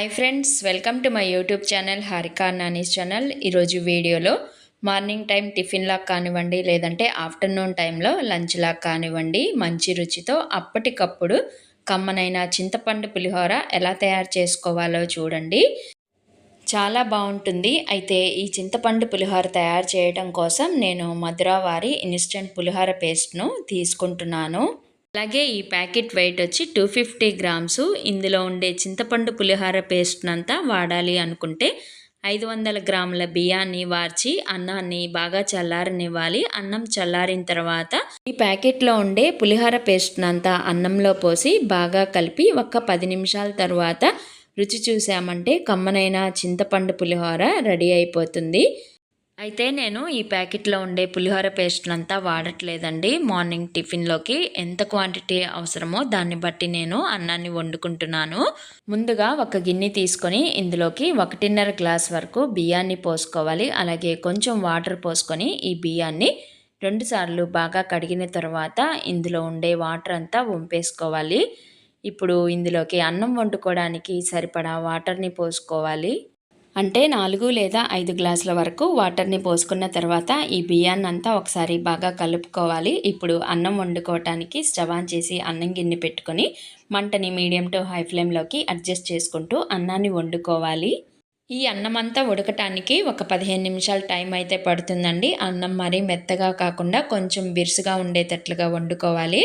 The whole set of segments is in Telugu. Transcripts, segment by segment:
Hi friends welcome to my YouTube channel Harika Nani's channel ఈరోజు వీడియోలో మార్నింగ్ టైం టిఫిన్లా కానివ్వండి లేదంటే ఆఫ్టర్నూన్ టైంలో లంచ్లా కానివ్వండి మంచి రుచితో అప్పటికప్పుడు కమ్మనైన చింతపండు పులిహోర ఎలా తయారు చేసుకోవాలో చూడండి. చాలా బాగుంటుంది. అయితే ఈ చింతపండు పులిహోర తయారు చేయడం కోసం నేను మధుర వారి ఇన్స్టెంట్ పులిహోర పేస్ట్ను తీసుకుంటున్నాను. అలాగే ఈ ప్యాకెట్ వెయిట్ వచ్చి టూ ఫిఫ్టీ గ్రామ్స్. ఇందులో ఉండే చింతపండు పులిహోర పేస్ట్నంతా వాడాలి అనుకుంటే ఐదు వందల గ్రాముల బియ్యాన్ని వార్చి అన్నాన్ని బాగా చల్లారనివ్వాలి. అన్నం చల్లారిన తర్వాత ఈ ప్యాకెట్లో ఉండే పులిహోర పేస్ట్నంతా అన్నంలో పోసి బాగా కలిపి ఒక్క పది నిమిషాల తర్వాత రుచి చూసామంటే కమ్మనైన చింతపండు పులిహోర రెడీ అయిపోతుంది. అయితే నేను ఈ ప్యాకెట్లో ఉండే పులిహోర పేస్ట్లంతా వాడట్లేదండి. మార్నింగ్ టిఫిన్లోకి ఎంత క్వాంటిటీ అవసరమో దాన్ని బట్టి నేను అన్నాన్ని వండుకుంటున్నాను. ముందుగా ఒక గిన్నె తీసుకొని ఇందులోకి ఒకటిన్నర గ్లాస్ వరకు బియ్యాన్ని పోసుకోవాలి. అలాగే కొంచెం వాటర్ పోసుకొని ఈ బియ్యాన్ని రెండుసార్లు బాగా కడిగిన తర్వాత ఇందులో ఉండే వాటర్ అంతా వంపేసుకోవాలి. ఇప్పుడు ఇందులోకి అన్నం వండుకోవడానికి సరిపడా వాటర్ని పోసుకోవాలి. అంటే నాలుగు లేదా ఐదు గ్లాసుల వరకు వాటర్ని పోసుకున్న తర్వాత ఈ బియ్యాన్ని అంతా ఒకసారి బాగా కలుపుకోవాలి. ఇప్పుడు అన్నం వండుకోవటానికి స్టవ్ ఆన్ చేసి అన్నం గిన్నె పెట్టుకొని మంటని మీడియం టు హై ఫ్లేమ్లోకి అడ్జస్ట్ చేసుకుంటూ అన్నాన్ని వండుకోవాలి. ఈ అన్నం అంతా ఉడకటానికి ఒక పదిహేను నిమిషాలు టైం అయితే పడుతుందండి. అన్నం మరీ మెత్తగా కాకుండా కొంచెం బిరుసుగా ఉండేటట్లుగా వండుకోవాలి.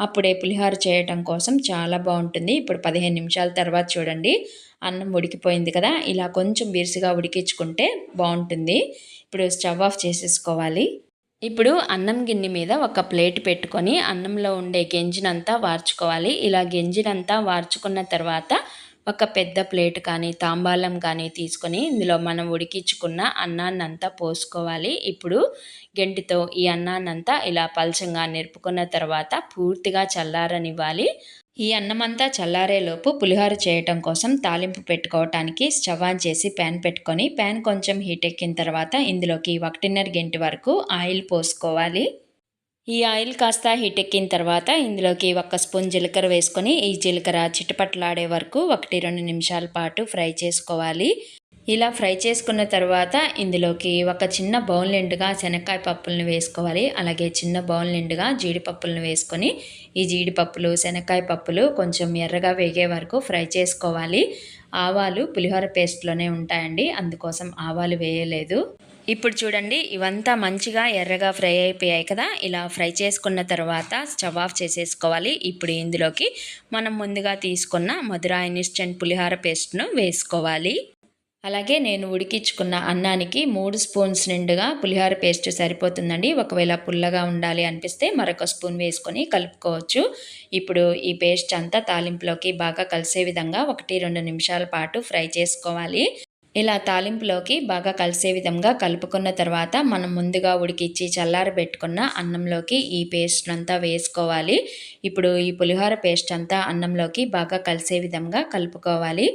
అప్పుడే పులిహోర చేయటం కోసం చాలా బాగుంటుంది. ఇప్పుడు పదిహేను నిమిషాల తర్వాత చూడండి. అన్నం ఉడికిపోయింది కదా ఇలా కొంచెం బిరుసుగా ఉడికించుకుంటే బాగుంటుంది. ఇప్పుడు స్టవ్ ఆఫ్ చేసేసుకోవాలి. ఇప్పుడు అన్నం గిన్నె మీద ఒక ప్లేట్ పెట్టుకొని అన్నంలో ఉండే గెంజినంతా వార్చుకోవాలి. ఇలా గెంజినంతా వార్చుకున్న తర్వాత ఒక పెద్ద ప్లేట్ కానీ తాంబాలం కానీ తీసుకొని ఇందులో మనం ఉడికించుకున్న అన్నాన్ని అంతా పోసుకోవాలి. ఇప్పుడు గెంటితో ఈ అన్నాన్నంతా ఇలా పలచంగా నిరుపుకున్న తర్వాత పూర్తిగా చల్లారనివ్వాలి. ఈ అన్నమంతా చల్లారేలోపు పులిహోర చేయటం కోసం తాలింపు పెట్టుకోవటానికి స్టవ్ ఆన్ చేసి ప్యాన్ పెట్టుకొని ప్యాన్ కొంచెం హీట్ ఎక్కిన తర్వాత ఇందులోకి ఒకటిన్నర గంటి వరకు ఆయిల్ పోసుకోవాలి. ఈ ఆయిల్ కాస్త హీట్ ఎక్కిన తర్వాత ఇందులోకి ఒక స్పూన్ జీలకర్ర వేసుకొని ఈ జీలకర్ర చిటపట్లాడే వరకు ఒకటి రెండు నిమిషాల పాటు ఫ్రై చేసుకోవాలి. ఇలా ఫ్రై చేసుకున్న తర్వాత ఇందులోకి ఒక చిన్న బౌల్ నిండుగా శనక్కాయ పప్పులను వేసుకోవాలి. అలాగే చిన్న బౌల్ నిండుగా జీడిపప్పులను వేసుకొని ఈ జీడిపప్పులు శనక్కాయ పప్పులు కొంచెం ఎర్రగా వేగే వరకు ఫ్రై చేసుకోవాలి. ఆవాలు పులిహోర పేస్ట్లోనే ఉంటాయండి అందుకోసం ఆవాలు వేయలేదు. ఇప్పుడు చూడండి ఇవంతా మంచిగా ఎర్రగా ఫ్రై అయిపోయాయి కదా. ఇలా ఫ్రై చేసుకున్న తర్వాత స్టవ్ ఆఫ్ చేసేసుకోవాలి. ఇప్పుడు ఇందులోకి మనం ముందుగా తీసుకున్న మధురా ఇన్స్టెంట్ పులిహార పేస్ట్ను వేసుకోవాలి. అలాగే నేను ఉడికించుకున్న అన్నానికి మూడు స్పూన్స్ నిండుగా పులిహోర పేస్ట్ సరిపోతుందండి. ఒకవేళ పుల్లగా ఉండాలి అనిపిస్తే మరొక స్పూన్ వేసుకొని కలుపుకోవచ్చు. ఇప్పుడు ఈ పేస్ట్ అంతా తాలింపులోకి బాగా కలిసే విధంగా ఒకటి రెండు నిమిషాల పాటు ఫ్రై చేసుకోవాలి. ఇలా తాలింపులోకి బాగా కలిసే విధంగా కలుపుకున్న తర్వాత మనం ముందుగా ఉడికిచ్చి చల్లారబెట్టుకున్న అన్నంలోకి ఈ పేస్ట్ అంతా వేసుకోవాలి. ఇప్పుడు ఈ పులిహోర పేస్ట్ అంతా అన్నంలోకి బాగా కలిసే విధంగా కలుపుకోవాలి.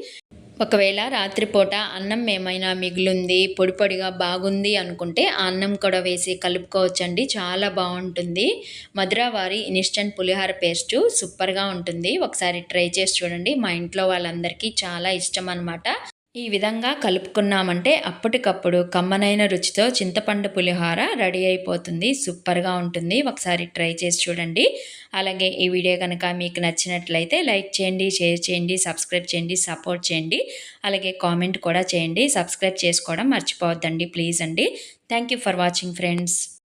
ఒకవేళ రాత్రిపూట అన్నం ఏమైనా మిగిలింది పొడి పొడిగా బాగుంది అనుకుంటే ఆ అన్నం కూడా వేసి కలుపుకోవచ్చండి. చాలా బాగుంటుంది. మధురావారి ఇన్స్టంట్ పులిహోర పేస్టు సూపర్గా ఉంటుంది. ఒకసారి ట్రై చేసి చూడండి. మా ఇంట్లో వాళ్ళందరికీ చాలా ఇష్టం అనమాట ఈ విధంగా కలుపుకున్నామంటే అప్పటికప్పుడు కమ్మనైన రుచితో చింతపండు పులిహోర రెడీ అయిపోతుంది. సూపర్గా ఉంటుంది. ఒకసారి ట్రై చేసి చూడండి. అలాగే ఈ వీడియో కనుక మీకు నచ్చినట్లయితే లైక్ చేయండి షేర్ చేయండి సబ్స్క్రైబ్ చేయండి సపోర్ట్ చేయండి. అలాగే కామెంట్ కూడా చేయండి. సబ్స్క్రైబ్ చేసుకోవడం మర్చిపోవద్దండి ప్లీజ్ అండి. Thank for watching friends.